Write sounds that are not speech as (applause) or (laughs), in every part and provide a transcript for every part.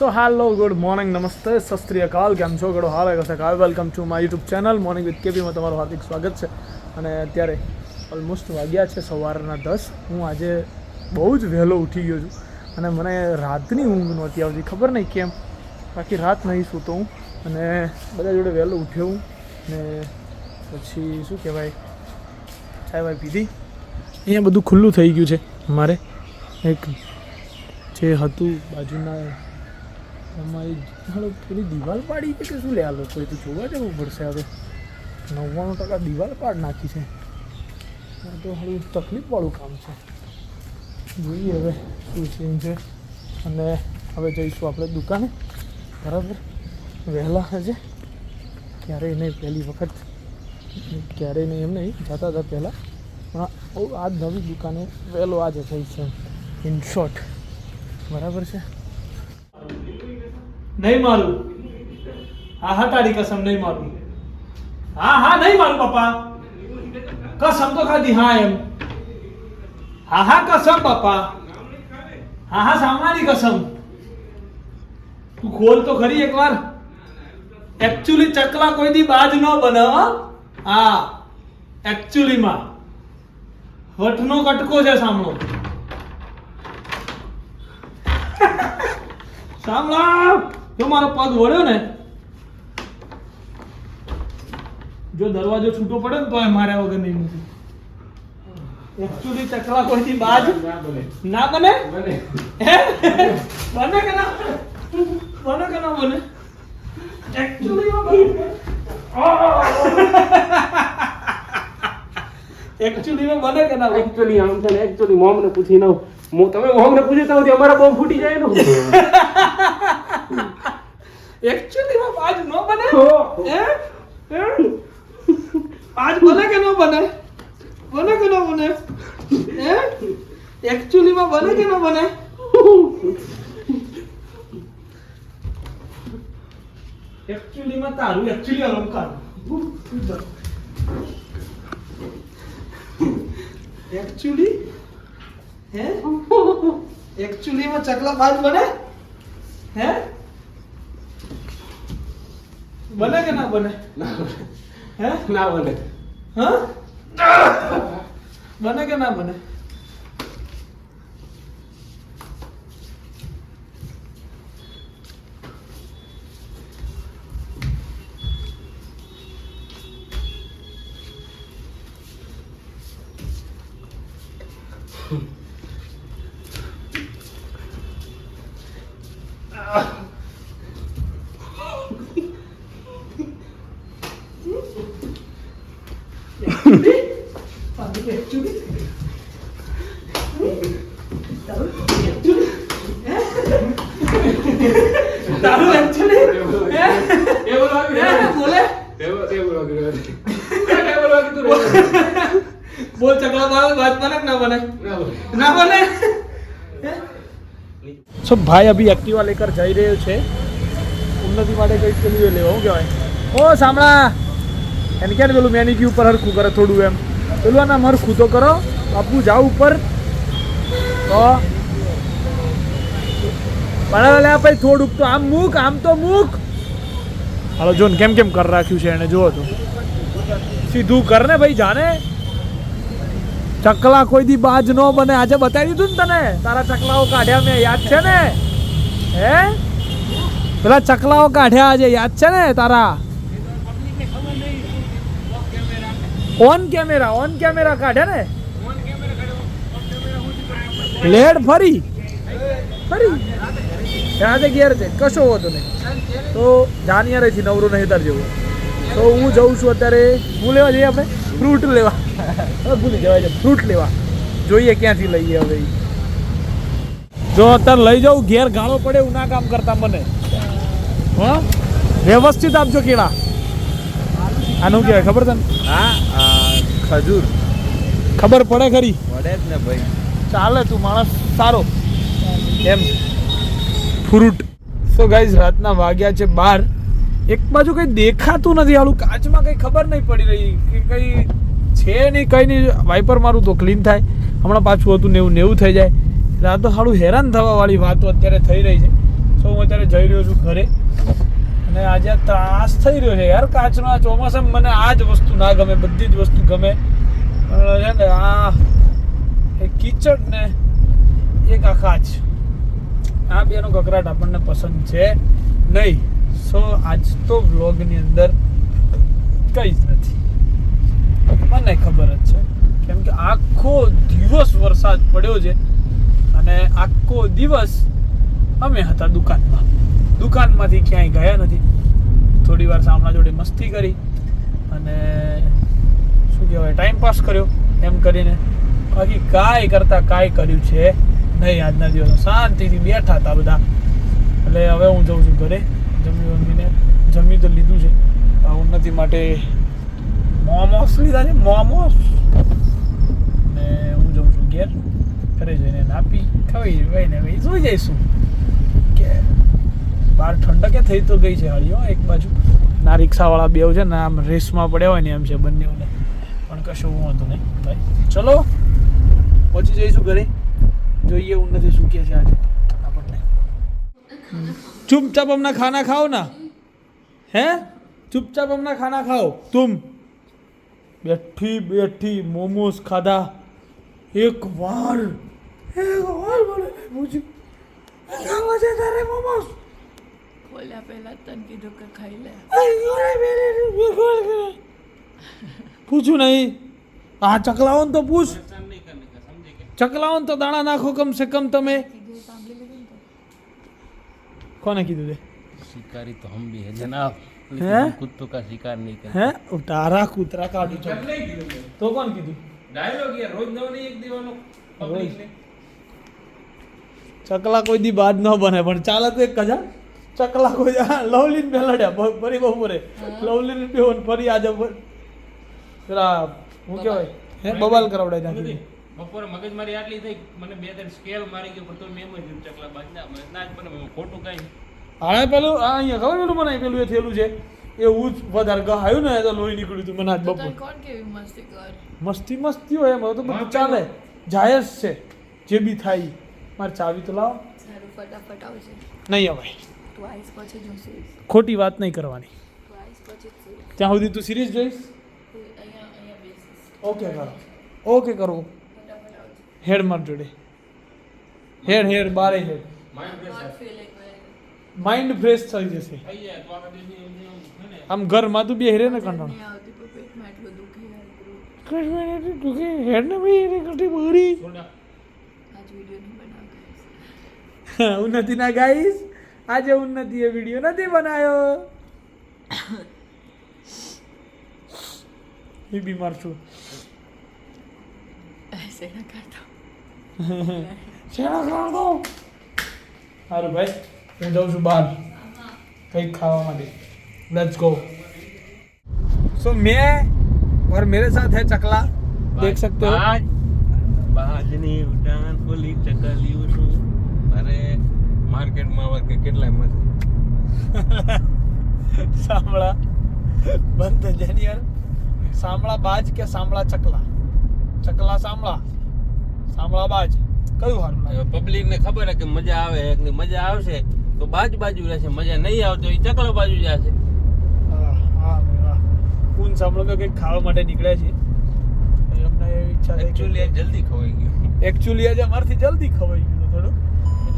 સો હાલો good morning નમસ્તે સત કાલ અકાલ કેમ છો ગડો હાલ કશે કાલ welcome to my YouTube channel morning with કેપીમાં તમારું હાર્દિક સ્વાગત છે. અને અત્યારે ઓલમોસ્ટ વાગ્યા છે સવારના દસ. હું આજે બહુ જ વહેલો ઉઠી ગયો છું. અને મને રાતની ઊંઘ નહોતી આવતી, ખબર નહીં કેમ? બાકી રાત નહીં સૂતો હું. અને બધા જોડે વહેલો ઉઠ્યો હું. ને પછી શું કહેવાય? ચાય વાય પીધી. અહીંયા બધું ખુલ્લું થઈ ગયું છે મારે. એક જે હતું બાજુના અમારી હાલો, પેલી દિવાલ પાડી છે કે શું લે આ લોકોએ? તો જોવા જવું પડશે હવે. નવ્વાણું ટકા દિવાલ પાડ નાખી છે. આ તો થોડું તકલીફવાળું કામ છે. જોઈએ હવે શું સીન છે. અને હવે જઈશું આપણે દુકાને. બરાબર? વહેલા હજે. ક્યારેય નહીં, પહેલી વખત. ક્યારેય નહીં, એમ નહીં, જતા હતા પહેલાં. પણ આ નવી દુકાને વહેલો આજે થઈ છે. ઇન શોર્ટ બરાબર છે? નહીં મારું. હા હા, તારી કસમ નહીં મારું. હા હા, નહીં મારું, પપ્પા. કસમ તો ખાધી, હા, એમ. હા હા, કસમ, પપ્પા. હા હા સામાની કસમ. તું ખોલ તો ખરી એકવાર. એકચ્યુઅલી ચકલા કોઈ દી બાજ ન બનાવ. હા. એકચ્યુઅલીમાં વટનો કટકો છે સામનો સાંભળો. (laughs) જો મારો પગ વળ્યો ને જો દરવાજો છૂટો પડે ને તો માર્યા વગર નહીં મૂકી એકચ્યુઅલી ચકલા કોઈથી બાજ ના બને. હે? બને કે ના બને? કે ના બને? એકચ્યુઅલી બને. કે ના એકચ્યુઅલી આમ છે ને એકચ્યુઅલી મોમ ને પૂછી નવ. મો તમે મોમ ને પૂછી તો અમારા બહુ ફૂટી જાય ને. (laughs) એકચ્યુઅલી માં બાજ ન બને હો. બાજ બને કે ન બને? બને કે ન બને? હે? એકચ્યુઅલી માં બને કે ન બને? એકચ્યુઅલી માં તારું એકચ્યુઅલી અલંકાર. એકચ્યુઅલી હે? એકચ્યુઅલી માં ચકલા બાજ બને? હે? બને કે ના બને? હે? ના બને. હા? બને કે ના બને? તારું લાગ્યું હે? બોલે ના બને સો ભાઈ અભી એક્ટિવા લેકર જઈ રહ્યો છે ઉન્નતિ માટે કઈ પેલું એ લેવા, શું કહેવાય ઓ સાંભળા એને ક્યારે પેલું મેનિકી ઉપર હરખું કરે થોડું એમ? પેલું આના હરખું તો કરો બાપુ જાઓ ઉપર. તો બરાબર ભાઈ થોડુંક તો આમ મૂક આમ તો મૂક. હાલો જો કેમ કેમ કર રાખ્યું છે એને? જુઓ તો. સીધું કર ને ભાઈ જાને. ચકલા કોઈ દી બાજ નો બને. આજે બતાવી દીધું ને તને? તારા ચકલાઓ કાઢ્યા મેં યાદ છે ને? હે? પેલા ચકલાઓ કાઢ્યા આજે યાદ છે ને તારા? ઓન કેમેરા ઓન કેમેરા કાઢે ને? લેડ ફરી. ફરી. આજે ઘેર છે. કશો હોતો નહીં. તો જાન્યુઆરીથી નવરો નહીં તાર જેવું તો હું જઉં છું અત્યારે, હું લેવા જઈએ આપણે? ફ્રૂટ લેવા. ભૂલી જવાય છે. ફ્રૂટ લેવા. જોઈએ ક્યાંથી લઈએ હવે જો અત્યારે લઈ જાઉં, ઘેર ગાળો પડે એવું ના કામ કરતા મને. હા? વ્યવસ્થિત આપજો કેળા. આનું કહેવાય ખબર તને? હા ખજૂર. ખબર પડે ખરી? પડે જ ને ભાઈ. ચાલે તું માણસ સારો. એમ. ફ્રૂટ. સો ગાઈઝ રાતના વાગ્યા છે બાર. એક બાજુ કંઈ દેખાતું નથી આલું કાચમાં કંઈ ખબર નહીં પડી રહી. કે કંઈ છે નહીં કંઈ નહીં. વાઇપર મારું તો ક્લીન થાય. હમણાં પાછું હતું નેવું નેવું થઈ જાય. એટલે આ તો સારું હેરાન થવાવાળી વાતો અત્યારે થઈ રહી છે. સો હું અત્યારે જઈ રહ્યો છું ઘરે. અને આજે ત્રાસ થઈ રહ્યો છે યાર કાચનો આ ચોમાસામાં મને આ જ વસ્તુ ના ગમે, બધી જ વસ્તુ ગમે. છે ને આ એક કીચડ ને એક આ કાચ આ બેનો કકરાટ આપણને પસંદ છે નહીં. સો આજ તો વ્લોગની અંદર કંઈ જ નથી. મને ખબર જ છે. કેમ કે આખો દિવસ વરસાદ પડ્યો છે અને આખો દિવસ અમે હતા દુકાનમાં. દુકાનમાંથી ક્યાંય ગયા નથી. થોડી વાર સામના જોડે મસ્તી કરી અને શું કહેવાય ટાઈમ પાસ કર્યો એમ કરીને. બાકી કાંઈ કરતાં કાંઈ કર્યું છે નહીં આજના દિવસે. શાંતિથી બેઠા હતા બધા. એટલે હવે હું જઉં છું ઘરે. જમી જમીને જમી તો લીધું છે. ઉન્નતિ માટે મોમોસ લીધા છે. મોમોસ. ને હું જઉં છું ઘેર. ઘરે જઈને નાપી ખવાઈ ને ભાઈ જોઈ જઈશું. બહાર ઠંડકે થઈ તો ગઈ છે હળીઓ એક બાજુ. ના રિક્ષાવાળા બેવ છે ને આમ રેસમાં પડ્યા હોય ને એમ છે બંનેઓને. પણ કશું વાંધો નહીં, ભાઈ. ચલો પછી જઈશું ઘરે. જોઈએ હું નથી શું કે છે આજે. આપણને. ચૂપચાપ હમણાં ખાના ખાઓ ના. હે? ચૂપચાપ હમણાં ખાના ખાઓ. તુમ. બેઠી બેઠી, મોમોસ ખાધા. એક વાર એક વાર બોલે પૂછ્યું. તારે મોમોસ? ખોલ્યા પહેલા તને કીધું કે ખાઈ લે પૂછું નહીં આ ચકલાઓ તો પૂછ ચકલાઓ તો દાણા નાખો કમ સે કમ તમે કીધું એ સાંભળી લીધું ને તો કોને કીધું તે शिकारी तो हम भी है जनाब लेकिन हैं? हम कुत्तों का शिकार नहीं करते હે તારા કૂતરા કાઢું છો તો કોણ કીધું ડાયલોગ યાર રોજ નવો નહીં એક દીવાનો રોજ. ચકલા કોઈ દી બાદ ન બને પણ ચાલે તો એક કજા ચકલા કોઈ લવલીન બે લડ્યા ફરી બપોરે લવલીન બેહોન ફરી આજે પેલા હું કહેવાય? હે? બબાલ કરાવડાઈ નાખી બપોરે મગજમારી આટલી થઈ મને બે ત્રણ સ્કેલ મારી ગયો પણ તો મેં એમ જ ચકલા બાંધ્યા. ના જ મને ખોટું કાંઈ હા પેલું આ અહીંયા ખબર પેલું મને પેલું એ થયેલું છે? એવું જ વધારે ગહાયું ને તો લોહી નીકળ્યું હતું મને આજ બપોર. કોણ કેવી મસ્તી કર? મસ્તી મસ્તી હોય એમ તો બધું ચાલે. જાયજ છે જે બી થાય. મારે ચાવી તો લાવો. સારું ફટાફટ આવજે. નહીં અવાય. ખોટી વાત નહીં કરવાની. ત્યાં સુધી તું સિરીઝ જોઈશ? ઓકે કરો. ઓકે કરો. હેડ માર જોડે. હેડ હેડ બારે હેડ માઇન્ડ ફ્રેશ થઈ જશે. આમ ઘરમાં તું બે હેરે ને કંટાળો. દુખે હેડ ને ભાઈ એને કટી બરી ઉન્નતિ ના ગાઈસ આજે ઉન્નતિ એ વિડીયો નથી બનાવ્યો (coughs) એ બીમાર છું એસે ના કરતો શેના ખાવા દો સારું (laughs) ભાઈ હું જાઉં છું બહાર કંઈક ખાવા માટે લેટ્સ ગો સો મેં और मेरे साथ है चकला देख सकते हो बाज બાજની ઉડાન બોલી ચકલિયું છું અરે માર્કેટમાં આવા કે કેટલાય મજા (laughs) સાંભળા. બંધ થઈ જાય યાર. સાંભળા બાજ કે સાંભળા ચકલા? ચકલા સાંભળા. સાંભળા બાજ. કયું હારું પબ્લિક ને ખબર હે કે મજા આવે એક ની મજા આવશે તો બાજ બાજુ રહેશે. મજા નહીં આવતો એ ચકલો બાજુ જશે. કુન સાંભળો કે કંઈક ખાવા માટે નીકળ્યા છે. અમને ઈચ્છા થઈ જલ્દી ખવાઈ ગયું. એકચ્યુઅલી આજે અમારથી જલ્દી ખવાઈ ગયું થોડુંક.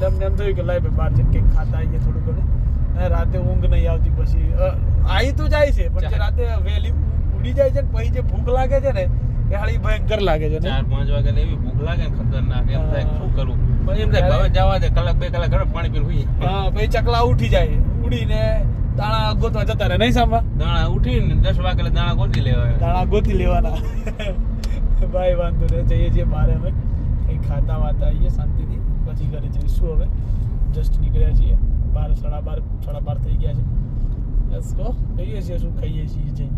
એટલે અમને એમ થયું કે લાય ભાઈ બહાર જઈને કંઈક ખાતા આવીએ થોડું ઘણું. અને રાતે ઊંઘ નહીં આવતી પછી આવી તો જાય છે પણ જે રાતે વહેલી ઉડી જાય છે ને પછી જે ભૂખ લાગે છે ને એ હાળી ભયંકર લાગે છે ચાર પાંચ વાગે એવી ભૂખ લાગે ને ખતરનાક એમ થાય શું કરું? પછી એમ થાય હવે જવા દે કલાક બે કલાક ઘરે પાણી પીને હોય હા પછી ચકલા ઉઠી જાય. ઉડીને દાણા ગોતવા જતા રહે નહીં સાંભા દાણા ઉઠીને દસ વાગે દાણા ગોતી લેવા દાણા ગોતી લેવાના. (laughs) ભાઈ વાંધો નહીં જઈએ છીએ બહાર અમે. કઈ ખાતા વાતા આવીએ શાંતિથી. પછી ઘરે જઈશું હવે જસ્ટ નીકળ્યા છીએ બાર સાડા બાર સાડા બાર થઈ ગયા છે લેટ્સ ગો કહીએ છીએ શું ખાઈએ છીએ જઈને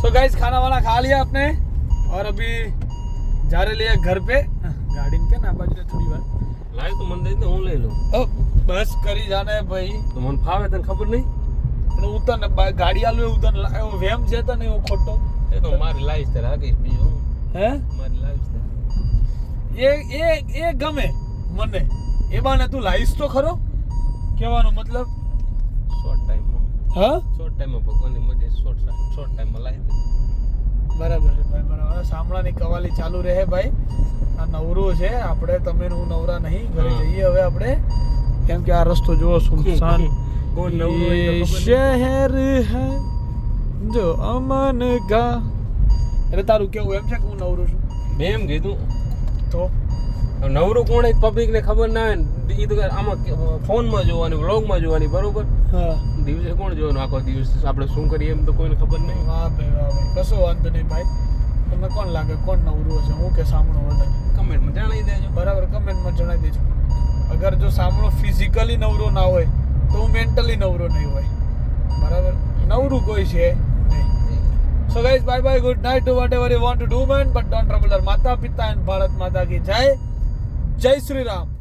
सो गाइस खाना वाना खा लिया आपने और अभी जा रहे लिए घर पे गाड़ी के ना बाजू थोड़ी बार લાવ તો મને દઈ દે હું લઈ લઉં ओ बस करी जाना है भाई તો મને ફાવે તને ખબર નહીં અને ઉતર ને બા- ગાડી આલુ ઉતર એવો વેમ છે તો ને એવો ખોટો એ તો મારી લાઈફ ત્યારે આગળ બીજું હું. હે મારી લાઈફ ત્યારે એ એ એ ગમે મને. એ બાને તું લાવીશ તો ખરો? કહેવાનો મતલબ? શોર્ટ ટાઈમમાં હા? શોર્ટ ટાઈમમાં ભગવાનની મજે શોર્ટ શોર્ટ ટાઈમમાં લાવી દે બરાબર છે ભાઈ બરાબર. સાંભળાની કવાલી ચાલુ રહે ભાઈ. આ નવરું છે આપણે તમે હું નવરા નહીં ઘરે. જઈએ હવે આપણે. કેમ કે આ રસ્તો જુઓ સુમસાન. શહેર હે જો અમન ગા. એટલે તારું કેવું એમ છે કે હું નવરું છું? મેં એમ કીધું તો? નવરું કોણ પબ્લિક ને ખબર ના હોય ને એ તો આમાં ફોનમાં જોવાની વ્લોગમાં જોવાની બરોબર? હા. દિવસે કોણ જોવાનું? આખો દિવસ આપણે શું કરીએ એમ તો કોઈને ખબર નહીં. વાહ ભાઈ વાહ ભાઈ. કશો વાંધો નહીં ભાઈ. તમને કોણ લાગે? કોણ નવરું હશે? હું કે સામણો વધારે? કમેન્ટમાં જણાવી દેજો. બરાબર કમેન્ટમાં જણાવી દેજો. અગર જો સામણો ફિઝિકલી નવરો ના હોય તો હું મેન્ટલી નવરો નહીં હોય. બરાબર? નવરું કોઈ છે So guys, bye bye, good night to whatever you want to do, man. But don't trouble our Mata Pita and Bharat Mata ki Jai. Jai Sri Ram.